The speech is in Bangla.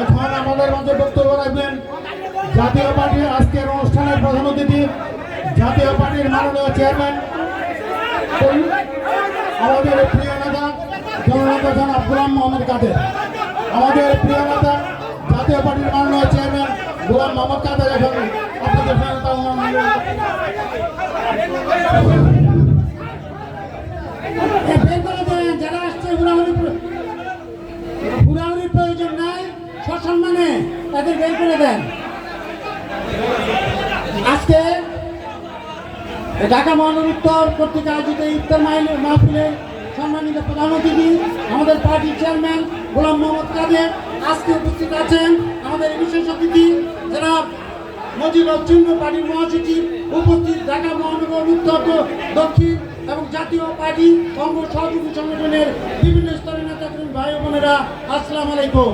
এখন আমাদের মধ্যে বক্তব্য রাখবেন। জাতীয় পার্টির আজকের অনুষ্ঠানের প্রধান অতিথি, জাতীয় পার্টির মাননীয় চেয়ারম্যান, আমাদের প্রিয় নেতা, জননেতা জনাব গোলাম মোহাম্মদ কাদের। আমাদের প্রিয় নেতা, জাতীয় পার্টির মাননীয় চেয়ারম্যান গোলাম মোহাম্মদ কাদের এখন আপনাদের তার হুড়াহুড়ির প্রয়োজন নাই, সসম্মানে তাদের বের করে দেন। আজকে ঢাকা মহানগর উত্তর কর্তৃক আয়োজিত ইফতার মাহফিলে সম্মানিত প্রধান অতিথি, আমাদের পার্টির চেয়ারম্যান গোলাম মোহাম্মদ কাদের আজকে উপস্থিত আছেন। আমাদের বিশেষ অতিথি যারা মজিবুর চিহ্ন পার্টির মহাসচিব, উপস্থিত ঢাকা মহানগর উত্তর দক্ষিণ এবং জাতীয় পার্টি অঙ্গ সহযোগী সংগঠনের বিভিন্ন বোনেরা আসসালামু আলাইকুম।